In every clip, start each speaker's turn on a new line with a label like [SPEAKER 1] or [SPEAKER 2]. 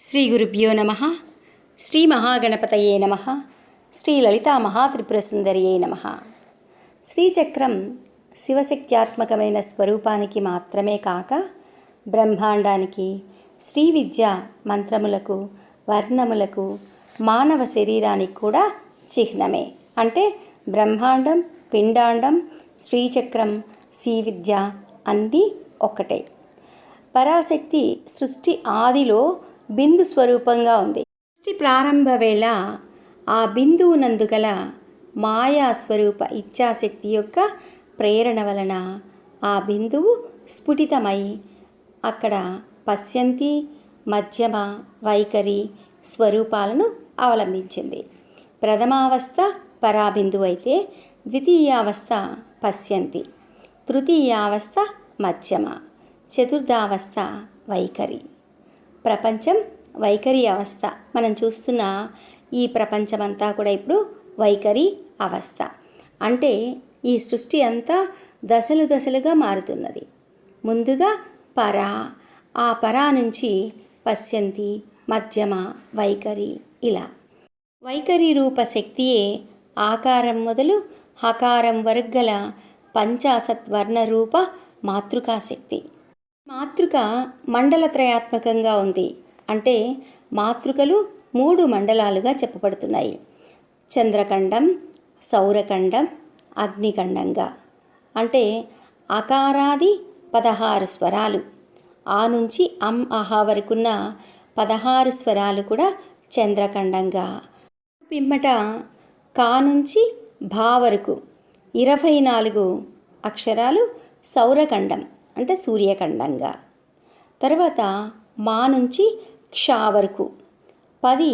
[SPEAKER 1] శ్రీ గురుభ్యో నమ. శ్రీ మహాగణపతయే నమ. శ్రీ లలితా మహాత్రిపురసుందరియే నమ. శ్రీచక్రం శివశక్త్యాత్మకమైన స్వరూపానికి మాత్రమే కాక బ్రహ్మాండానికి శ్రీ విద్య మంత్రములకు వర్ణములకు మానవ శరీరానికి కూడా చిహ్నమే. అంటే బ్రహ్మాండం పిండాండం శ్రీచక్రం శ్రీ విద్య అన్నీ ఒక్కటే. పరాశక్తి సృష్టి ఆదిలో బిందు స్వరూపంగా ఉంది. సృష్టి ప్రారంభ వేళ ఆ బిందువు నందుగల మాయా స్వరూప ఇచ్ఛాశక్తి యొక్క ప్రేరణ వలన ఆ బిందువు స్ఫుటితమై అక్కడ పశ్యంతి మధ్యమ వైఖరి స్వరూపాలను అవలంబించింది. ప్రథమావస్థ పరాబిందువు అయితే ద్వితీయావస్థ పశ్యంతి తృతీయావస్థ మధ్యమ చతుర్థావస్థ వైఖరి. ప్రపంచం వైఖరి అవస్థ. మనం చూస్తున్న ఈ ప్రపంచమంతా కూడా ఇప్పుడు వైఖరి అవస్థ. అంటే ఈ సృష్టి అంతా దశలు దశలుగా మారుతున్నది. ముందుగా పర ఆ పరా నుంచి పశ్యంతి మధ్యమ వైఖరి ఇలా. వైఖరి రూప శక్తియే ఆకారం మొదలు హకారం వరకు గల పంచాసత్వర్ణ రూప మాతృకాశక్తి మాతృక మండలత్రయాత్మకంగా ఉంది. అంటే మాతృకలు మూడు మండలాలుగా చెప్పబడుతున్నాయి. చంద్రఖండం సౌరఖండం అగ్నిఖండంగా. అంటే అకారాది పదహారు స్వరాలు. ఆ నుంచి అం అహా వరకున్న పదహారు స్వరాలు కూడా చంద్రఖండంగా. పిమ్మట కా నుంచి భా వరకు ఇరవై నాలుగు అక్షరాలు సౌరఖండం. అంటే సూర్యఖండంగా. తర్వాత మా నుంచి క్షా వరకు. పది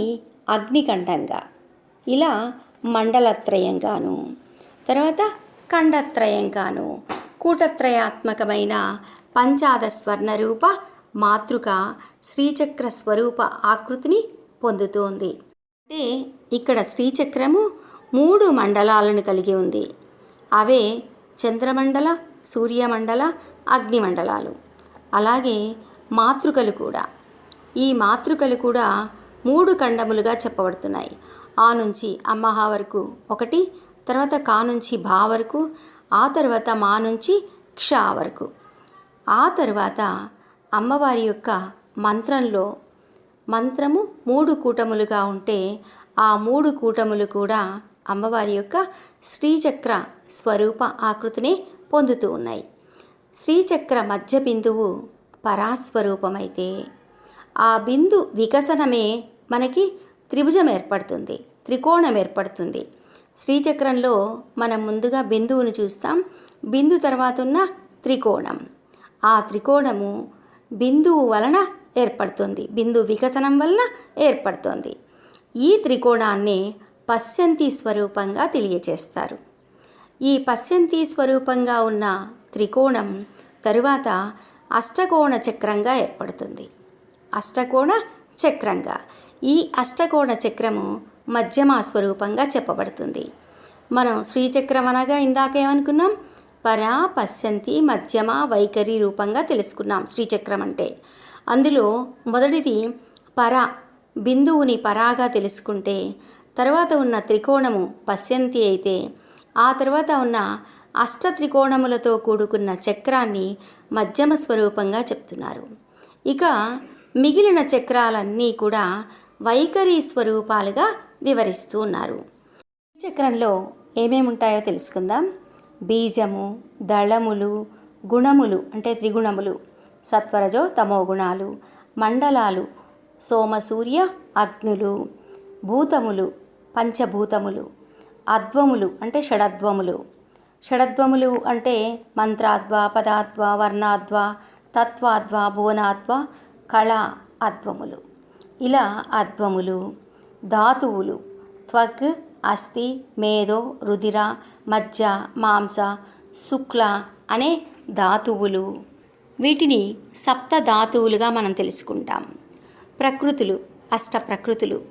[SPEAKER 1] అగ్నిఖండంగా. ఇలా మండలత్రయంగాను. తర్వాత ఖండత్రయంగాను. కూటత్రయాత్మకమైన పంచాద స్వర్ణ రూప మాతృక శ్రీచక్ర స్వరూప ఆకృతిని పొందుతోంది. అంటే ఇక్కడ శ్రీచక్రము మూడు మండలాలను కలిగి ఉంది. అవే చంద్రమండల సూర్యమండల అగ్నిమండలాలు. అలాగే మాతృకలు కూడా. ఈ మాతృకలు కూడా మూడు ఖండములుగా చెప్పబడుతున్నాయి. ఆ నుంచి అమ్మహ వరకు ఒకటి తర్వాత కా నుంచి భా వరకు ఆ తర్వాత మా నుంచి క్ష వరకు. ఆ తర్వాత అమ్మవారి యొక్క మంత్రంలో మంత్రము మూడు కూటములుగా ఉంటే ఆ మూడు కూటములు కూడా అమ్మవారి యొక్క శ్రీచక్ర స్వరూప ఆకృతిని పొందుతూ ఉన్నాయి. శ్రీచక్ర మధ్య బిందువు పరాస్వరూపమైతే ఆ బిందు వికసనమే మనకి త్రిభుజం ఏర్పడుతుంది త్రికోణం ఏర్పడుతుంది. శ్రీచక్రంలో మనం ముందుగా బిందువును చూస్తాం. బిందు తర్వాత ఉన్న త్రికోణం. ఆ త్రికోణము బిందువు వలన ఏర్పడుతుంది బిందు వికసనం వలన ఏర్పడుతుంది. ఈ త్రికోణాన్ని పశ్యంతి స్వరూపంగా తెలియచేస్తారు. ఈ పశ్యంతి స్వరూపంగా ఉన్న త్రికోణం తరువాత అష్టకోణ చక్రంగా ఏర్పడుతుంది. అష్టకోణ చక్రంగా. ఈ అష్టకోణ చక్రము మధ్యమా స్వరూపంగా చెప్పబడుతుంది. మనం శ్రీచక్రం అనగా ఇందాకేమనుకున్నాం పరా పశ్యంతి మధ్యమ వైఖరి రూపంగా తెలుసుకున్నాం శ్రీచక్రం అంటే. అందులో మొదటిది పర బిందువుని పరాగా తెలుసుకుంటే తర్వాత ఉన్న త్రికోణము పశ్యంతి అయితే ఆ తర్వాత ఉన్న అష్ట త్రికోణములతో కూడుకున్న చక్రాన్ని మధ్యమ స్వరూపంగా చెప్తున్నారు. ఇక మిగిలిన చక్రాలన్నీ కూడా వైఖరి స్వరూపాలుగా వివరిస్తూ ఉన్నారు. చక్రంలో ఏమేమి ఉంటాయో తెలుసుకుందాం. బీజము దళములు గుణములు అంటే త్రిగుణములు సత్వరజో తమో గుణాలు మండలాలు సోమసూర్య అగ్నులు భూతములు పంచభూతములు అద్వములు అంటే షడద్వములు షడద్వములు అంటే మంత్రాద్వ పదాద్వ వర్ణాద్వ తత్వాద్వ భువనాద్వ కళ అద్వములు ఇలా అద్వములు ధాతువులు త్వక్ అస్థి మేధో రుధిర మజ్జ మాంస శుక్ల అనే ధాతువులు. వీటిని సప్త ధాతువులుగా మనం తెలుసుకుంటాం. ప్రకృతులు అష్ట ప్రకృతులు.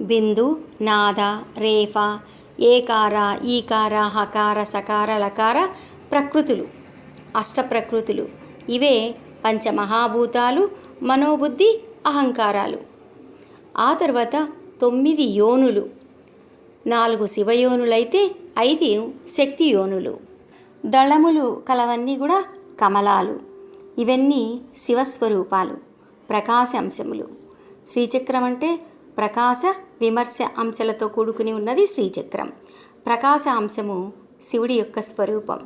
[SPEAKER 1] బిందు నాద రేఫ ఏకార ఈకార హకార సకార లకార ప్రకృతులు అష్ట ప్రకృతులు. ఇవే పంచమహాభూతాలు మనోబుద్ధి అహంకారాలు. ఆ తర్వాత తొమ్మిది యోనులు. నాలుగు శివయోనులైతే ఐదు శక్తి యోనులు దళములు కలవన్నీ కూడా కమలాలు. ఇవన్నీ శివస్వరూపాలు ప్రకాశ అంశములు. శ్రీచక్రం అంటే ప్రకాశ విమర్శ అంశాలతో కూడుకుని ఉన్నది శ్రీచక్రం. ప్రకాశ అంశము శివుడి యొక్క స్వరూపం.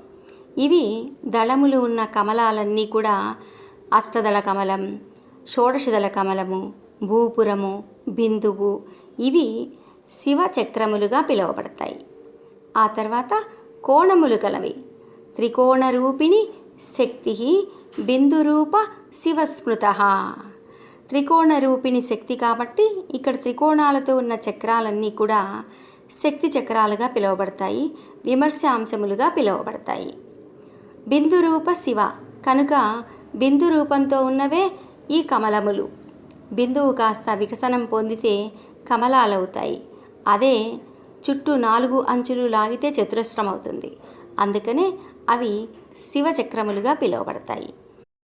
[SPEAKER 1] ఇవి దళములు ఉన్న కమలాలన్నీ కూడా అష్టదళ కమలం షోడశదళ కమలము భూపురము బిందువు ఇవి శివ చక్రములుగా పిలువబడతాయి. ఆ తర్వాత కోణములు కలవి. త్రికోణ రూపిణి శక్తి బిందురూప శివస్మృత. త్రికోణ రూపిణి శక్తి కాబట్టి ఇక్కడ త్రికోణాలతో ఉన్న చక్రాలన్నీ కూడా శక్తి చక్రాలుగా పిలువబడతాయి విమర్శ అంశములుగా పిలువబడతాయి. బిందు రూప శివ కనుక బిందు రూపంతో ఉన్నవే ఈ కమలములు. బిందువు కాస్త వికసనం పొందితే కమలాలవుతాయి. అదే చుట్టూ నాలుగు అంచులు లాగితే చతురస్రం అవుతుంది అందుకనే అవి శివచక్రములుగా పిలువబడతాయి.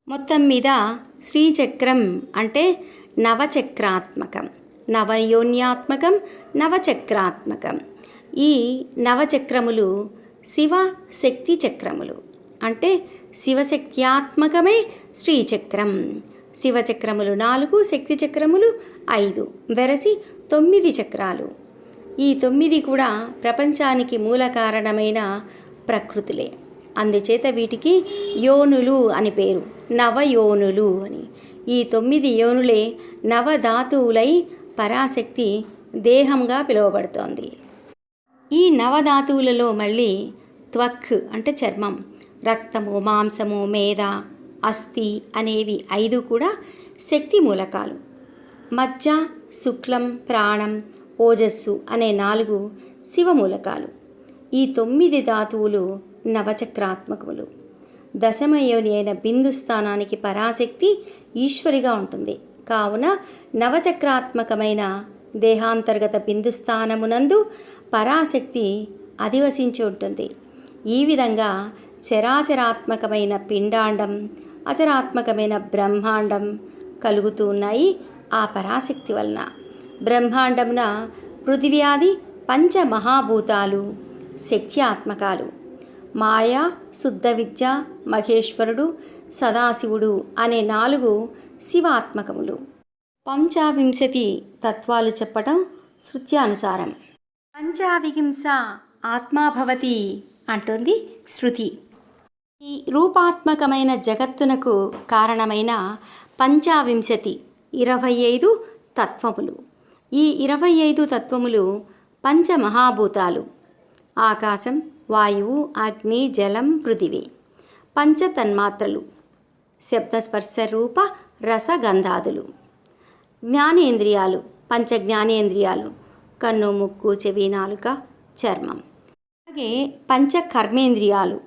[SPEAKER 1] మొత్తం మీద శ్రీచక్రం అంటే నవచక్రాత్మకం. నవయోన్యాత్మకం నవచక్రాత్మకం. ఈ నవచక్రములు శివ శక్తి చక్రములు. అంటే శివశక్త్యాత్మకమే శ్రీచక్రం. శివచక్రములు నాలుగు శక్తి చక్రములు ఐదు వెరసి తొమ్మిది చక్రాలు. ఈ తొమ్మిది కూడా ప్రపంచానికి మూల కారణమైన ప్రకృతులే. అందుచేత వీటికి యోనులు అని పేరు. నవయోనులు అని. ఈ తొమ్మిది యోనులే నవధాతువులై పరాశక్తి దేహంగా పిలువబడుతోంది. ఈ నవధాతువులలో మళ్ళీ త్వక్ అంటే చర్మం రక్తము మాంసము మేధ అస్థి అనేవి ఐదు కూడా శక్తి మూలకాలు. మజ్జ శుక్లం ప్రాణం ఓజస్సు అనే నాలుగు శివమూలకాలు ఈ తొమ్మిది ధాతువులు నవచక్రాత్మకములు. దశమయోని అయిన బిందు స్థానానికి పరాశక్తి ఈశ్వరిగా ఉంటుంది. కావున నవచక్రాత్మకమైన దేహాంతర్గత బిందు స్థానమునందు పరాశక్తి అధివసించి ఉంటుంది. ఈ విధంగా చరాచరాత్మకమైన పిండాండం అచరాత్మకమైన బ్రహ్మాండం కలుగుతూ ఉన్నాయి ఆ పరాశక్తి వలన. బ్రహ్మాండమున పృథివ్యాది పంచమహాభూతాలు శక్త్యాత్మకాలు. మాయ శుద్ధ విద్య మహేశ్వరుడు సదాశివుడు అనే నాలుగు శివాత్మకములు. పంచావింశతి తత్వాలు చెప్పటం శృత్యానుసారం. పంచావిహింస ఆత్మాభవతి అంటుంది శృతి. ఈ రూపాత్మకమైన జగత్తునకు కారణమైన పంచావింశతి ఇరవై ఐదు తత్వములు. ఈ ఇరవై ఐదు తత్వములు పంచమహాభూతాలు. ఆకాశం వాయువు అగ్ని జలం పృథివీ. పంచతన్మాత్రలు. శబ్దస్పర్శ రూప రసగంధాదులు. జ్ఞానేంద్రియాలు. పంచ జ్ఞానేంద్రియాలు కన్ను ముక్కు చెవి నాలుక చర్మం. అలాగే పంచ కర్మేంద్రియాలు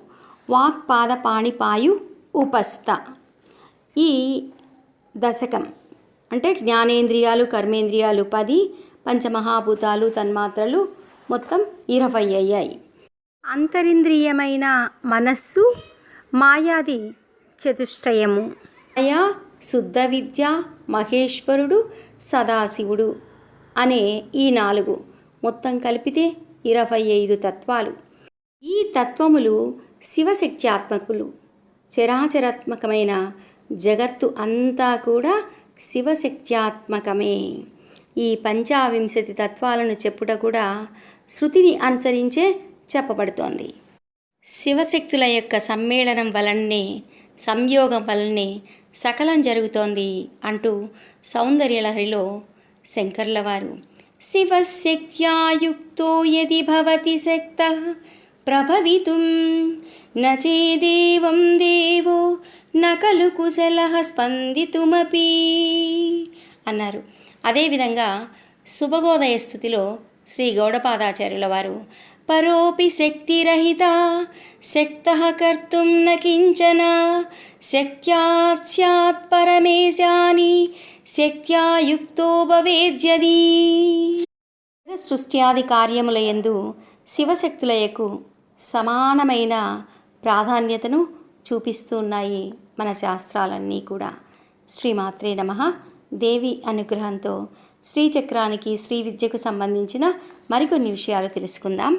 [SPEAKER 1] వాక్ పాద పాణిపాయు ఉపస్థ. ఈ దశకం. అంటే జ్ఞానేంద్రియాలు కర్మేంద్రియాలు పది పంచమహాభూతాలు తన్మాత్రలు మొత్తం ఇరవై అయ్యాయి. అంతరింద్రియమైన మనస్సు మాయాది చతుష్టయము. మాయా శుద్ధ విద్య మహేశ్వరుడు సదాశివుడు అనే ఈ నాలుగు మొత్తం కలిపితే ఇరవై ఐదు తత్వాలు. ఈ తత్వములు శివశక్త్యాత్మకులు. చరాచరాత్మకమైన జగత్తు అంతా కూడా శివశక్త్యాత్మకమే. ఈ పంచావింశతి తత్వాలను చెప్పుట కూడా శృతిని అనుసరించే చెప్పబడుతోంది. శివశక్తుల యొక్క సమ్మేళనం వలనే సంయోగం వలనే సకలం జరుగుతోంది అంటూ సౌందర్యలహరిలో శంకర్ల వారు శివశక్త్యాయుక్తో యది భవతి శక్త ప్రభవితుం నచేదేవం దేవో నకలు కుశల స్పందితుమపి అన్నారు. అదేవిధంగా శుభగోదయ స్థుతిలో శ్రీ గౌడపాదాచార్యుల వారు పరోపి శక్తిరహిత శక్త కర్తుం న కించన శక్త్యాత్ స్యాత్ పరమేశాని శక్త్యాయుక్తో భవేద్యది. సృష్ట్యాది కార్యముల యందు శివశక్తులయకు సమానమైన ప్రాధాన్యతను చూపిస్తున్నాయి మన శాస్త్రాలన్నీ కూడా. శ్రీమాత్రే నమ. దేవి అనుగ్రహంతో శ్రీచక్రానికి శ్రీ విద్యకు సంబంధించిన మరికొన్ని విషయాలు తెలుసుకుందాం.